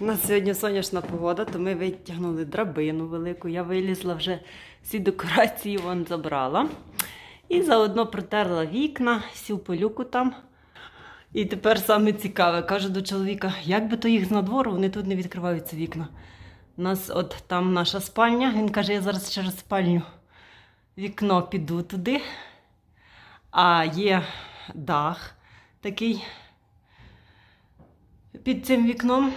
У нас сьогодні сонячна погода, то ми витягнули драбину велику. Я вилізла вже всі декорації вон забрала. І заодно протерла вікна, всю полюку там. І тепер саме цікаве, кажу до чоловіка, як би то їх з надвору, вони тут не відкриваються вікна. У нас от там наша спальня. Він каже, я зараз через спальню вікно піду туди. А є дах такий під цим вікном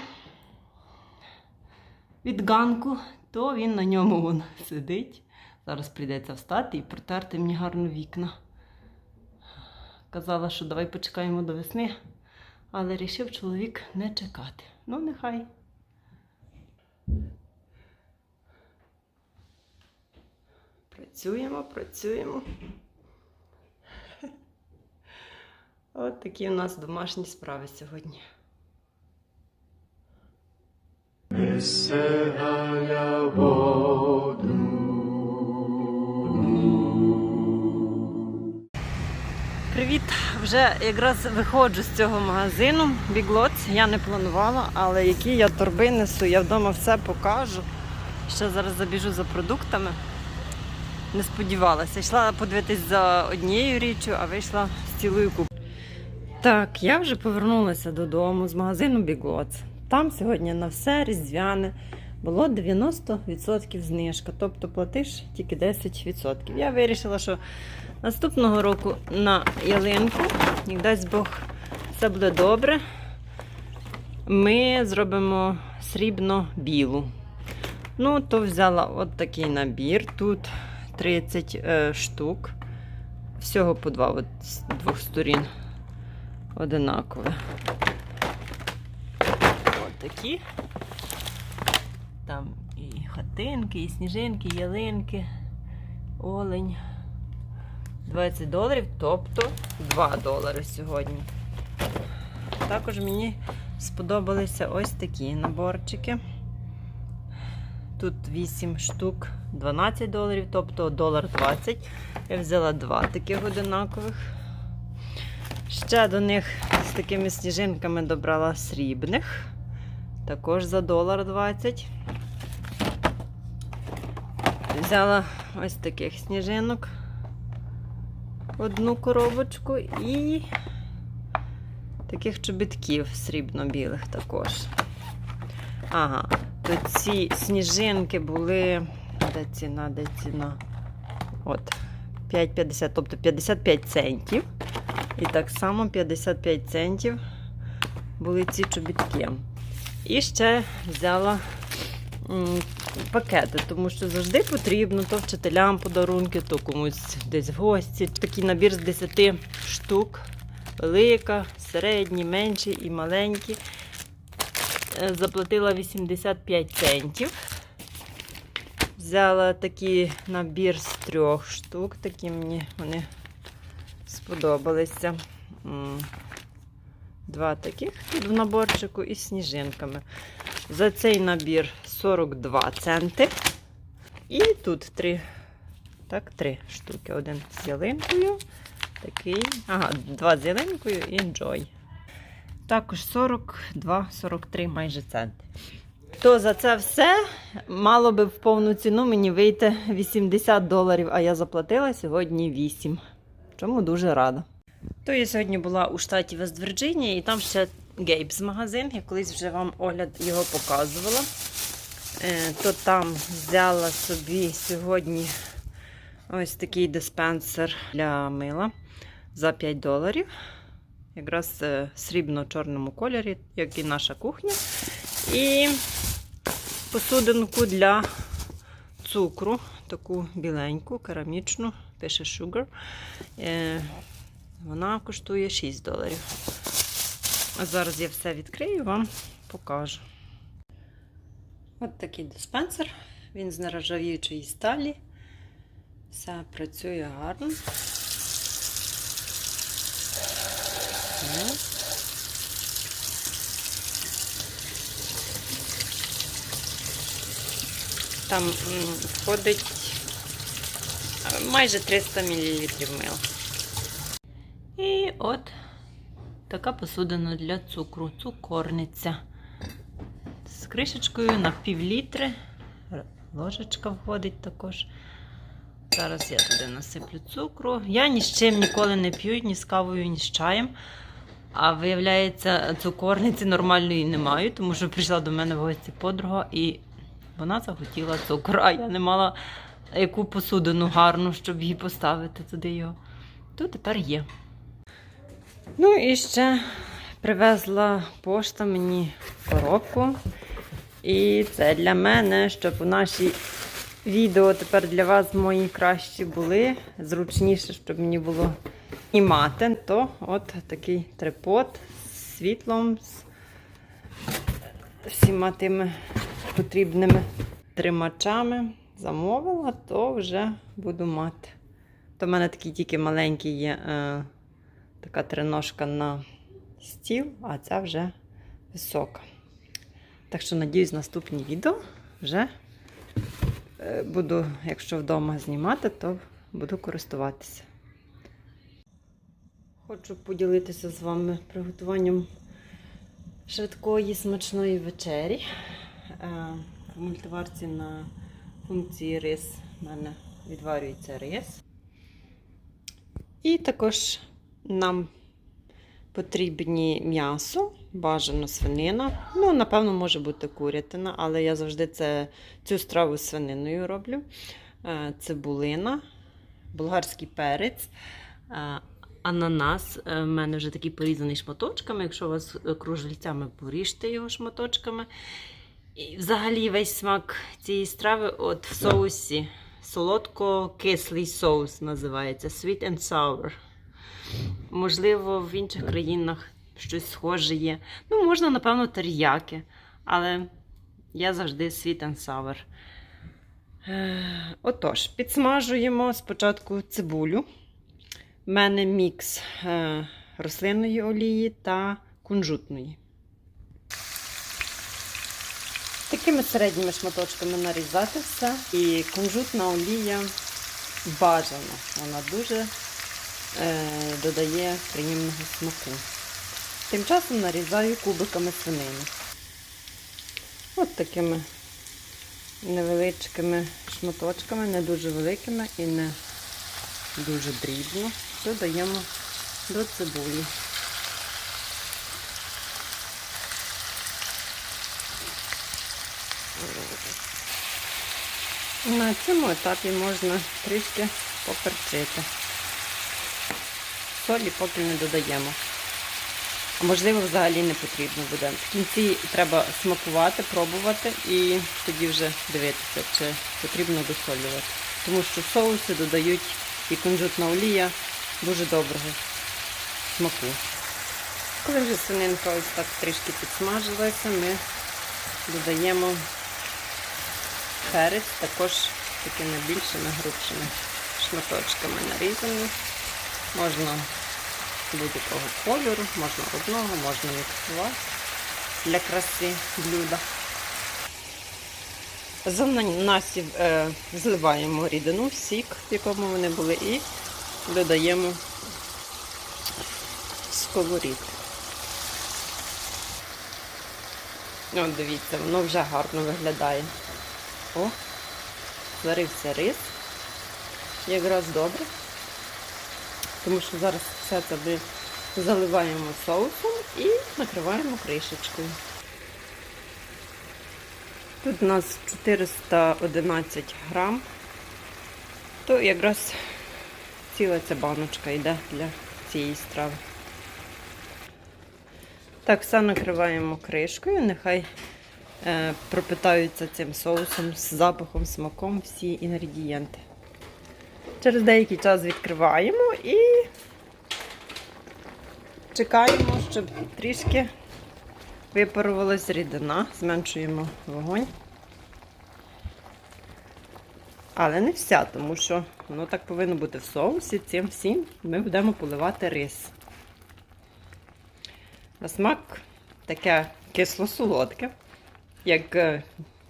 від ганку, то він на ньому вон сидить. Зараз прийдеться встати і протерти мені гарно вікна. Казала, що давай почекаємо до весни, але рішив чоловік не чекати. Ну, нехай. Працюємо, працюємо. От такі у нас домашні справи сьогодні. Веселая воду. Привіт! Вже якраз виходжу з цього магазину Біглоц. Я не планувала, але які я торби несу, я вдома все покажу. Ще зараз забіжу за продуктами. Не сподівалася. Йшла подивитись за однією річчю, а вийшла з цілою купою. Так, я вже повернулася додому з магазину Біглоц. Там сьогодні на все різдвяне було 90% знижка, тобто платиш тільки 10%. Я вирішила, що Наступного року на ялинку, як дасть Бог, все буде добре. Ми зробимо срібно-білу. Ну, то взяла от такий набір. Тут 30 е, штук. Всього по два от, з двох сторін. Одинакове. Такі. Там і хатинки, і сніжинки, і ялинки, олень. 20 доларів, тобто 2 долари сьогодні. Також мені сподобалися ось такі наборчики. Тут 8 штук, 12 доларів, тобто долар 20. Я взяла два таких одинакових. Ще до них з такими сніжинками добрала срібних. Також за долар 20. Взяла ось таких сніжинок одну коробочку і таких чобітків срібно-білих також. Ага, то ці сніжинки були. Де ціна, де ціна? От, 5,50, тобто 55 центів. І так само 55 центів були ці чобітки. І ще взяла пакети, тому що завжди потрібно то вчителям подарунки, то комусь десь в гості. Такий набір з 10 штук. Велика, середні, менші і маленькі. Е, Заплатила 85 центів. Взяла такий набір з трьох штук. Такі мені вони сподобалися. Два таких в наборчику із сніжинками. За цей набір 42 центи. І тут три. Так, три штуки. Один з ялинкою. Такий. Ага, два з ялинкою і Joy. Також 42-43 майже центи. То за це все мало би в повну ціну мені вийти 80 доларів, а я заплатила сьогодні 8. Чому дуже рада. То я сьогодні була у штаті Вест-Вірджинія, і там ще Гейбс магазин. Я колись вже вам огляд його показувала. Е, То там взяла собі сьогодні ось такий диспенсер для мила за 5 доларів. Якраз е, срібно-чорному кольорі, як і наша кухня. І посудинку для цукру, таку біленьку, керамічну, пише Sugar. Вона коштує 6 доларів. А зараз я все відкрию вам покажу. От такий диспенсер. Він з нержавіючої сталі. Все працює гарно. Там входить е, майже 300 мл мила. І от така посудина для цукру, цукорниця. З кришечкою на пів літри. Ложечка входить також. Зараз я туди насиплю цукру. Я ні з чим ніколи не п'ю, ні з кавою, ні з чаєм. А виявляється, цукорниці нормальної не маю, тому що прийшла до мене в гості подруга і вона захотіла цукор, а я не мала яку посудину гарну, щоб її поставити туди його. То тепер є. Ну і ще привезла пошта мені коробку. І це для мене, щоб у наші відео тепер для вас мої кращі були. Зручніше, щоб мені було знімати, то от такий трипод з світлом, з всіма тими потрібними тримачами. Замовила, то вже буду мати. То в мене такий тільки маленький є е, така триножка на стіл, а ця вже висока. Так що, надіюсь, наступні відео вже е, буду, якщо вдома знімати, то буду користуватися. Хочу поділитися з вами приготуванням швидкої смачної вечері. Е, В мультиварці на функції рис в мене відварюється рис. І також нам потрібні м'ясо, бажано свинина. Ну, напевно, може бути курятина, але я завжди це, цю страву з свининою роблю. Е, Цибулина, болгарський перець, е, ананас. Е, В мене вже такий порізаний шматочками. Якщо у вас кружельцями, поріжте його шматочками. І взагалі весь смак цієї страви от в соусі. Солодко-кислий соус називається Sweet and Sour. Можливо, в інших країнах щось схоже є. Ну, можна, напевно, теріяки, але я завжди sweet and sour. Е, Отож, підсмажуємо спочатку цибулю. У мене мікс е, рослинної олії та кунжутної. Такими середніми шматочками нарізати все. І кунжутна олія бажана. Вона дуже додає приємного смаку. Тим часом нарізаю кубиками свинини. От такими невеличкими шматочками, не дуже великими і не дуже дрібно. Додаємо до цибулі. На цьому етапі можна трішки поперчити. Солі поки не додаємо. Можливо, взагалі не потрібно буде. В кінці треба смакувати, пробувати і тоді вже дивитися, чи потрібно досолювати. Тому що соуси додають і кунжутна олія дуже доброго смаку. Коли вже свининка ось так трішки підсмажилася, ми додаємо перець, також такими більшими, грубшими шматочками нарізані. Можна будь-якого кольору, можна одного, можна міксувати для краси блюда. З ананасів е, зливаємо рідину, сік, в якому вони були, і додаємо сковорідку. От дивіться, воно вже гарно виглядає. О, зварився рис. Якраз добре. Тому що зараз все це ми заливаємо соусом і накриваємо кришечкою. Тут у нас 411 грам, то якраз ціла ця баночка йде для цієї страви. Так, все накриваємо кришкою, нехай е, пропитаються цим соусом з запахом, смаком всі інгредієнти. Через деякий час відкриваємо і чекаємо, щоб трішки випарувалась рідина, зменшуємо вогонь. Але не вся, тому що воно так повинно бути в соусі. Цим всім ми будемо поливати рис. На смак таке кисло-солодке, як е,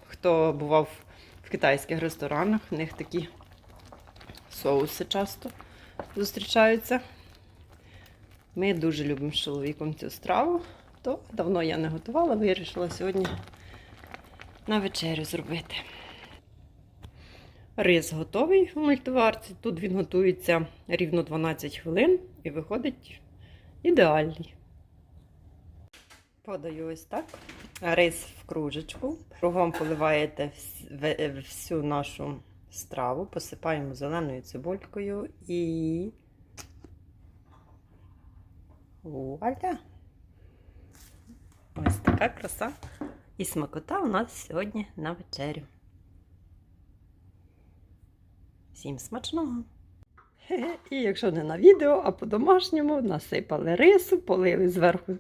хто бував в китайських ресторанах, в них такі соуси часто зустрічаються. Ми дуже любимо з чоловіком цю страву, то давно я не готувала, вирішила сьогодні на вечерю зробити. Рис готовий в мультиварці. Тут він готується рівно 12 хвилин і виходить ідеальний. Подаю ось так. Рис в кружечку. Кругом поливаєте всю нашу страву, посипаємо зеленою цибулькою і. Вуаля! Ось така краса і смакота у нас сьогодні на вечерю. Всім смачного! І якщо не на відео, а по-домашньому насипали рису, полили зверху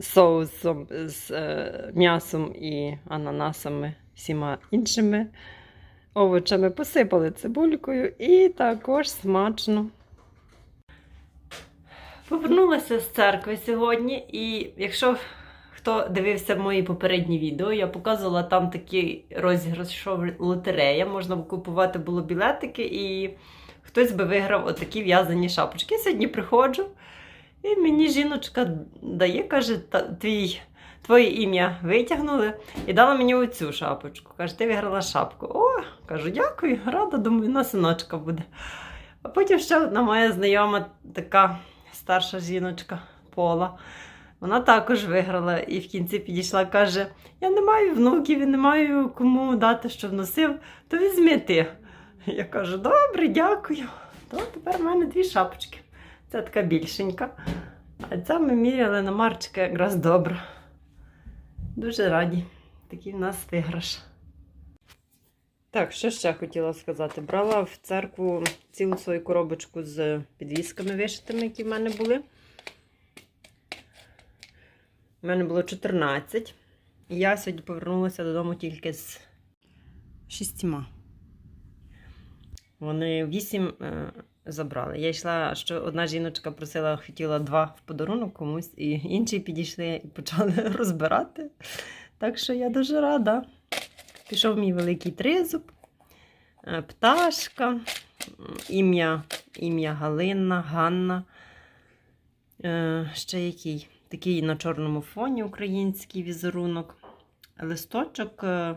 соусом з е, м'ясом і ананасами, всіма іншими овочами, посипали цибулькою і також смачно. Повернулася з церкви сьогодні, і якщо хто дивився мої попередні відео, я показувала там такий розіграш, що лотерея, можна купувати було білетики, і хтось би виграв отакі в'язані шапочки. Я сьогодні приходжу, і мені жіночка дає, каже, твій. Твоє ім'я витягнули і дала мені оцю шапочку. Каже, ти виграла шапку. О, кажу, дякую, рада, думаю, на синочка буде. А потім ще одна моя знайома така старша жіночка Пола. Вона також виграла і в кінці підійшла, каже: Я не маю внуків і не маю кому дати, щоб носив, то візьми ти. Я кажу, добре, дякую. То тепер в мене дві шапочки. Це така більшенька. А ця ми міряли на Марчика якраз добре. Дуже раді. Такий в нас виграш. Так, що ще хотіла сказати? Брала в церкву цілу свою коробочку з підвісками вишитими, які в мене були. У мене було 14. І я сьогодні повернулася додому тільки з шістьма. Вони вісім е, забрали. Я йшла, що одна жіночка просила, хотіла два в подарунок комусь, і інші підійшли і почали розбирати. Так що я дуже рада. Пішов мій великий тризуб, е, пташка, ім'я, ім'я Галина, Ганна. Е, Ще який? Такий на чорному фоні український візерунок. Листочок е,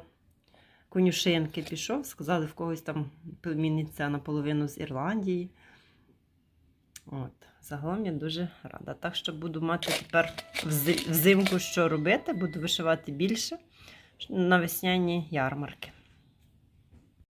конюшинки пішов, сказали, в когось там племінниця наполовину з Ірландії. От, загалом я дуже рада. Так що буду мати тепер взимку що робити, буду вишивати більше на весняні ярмарки.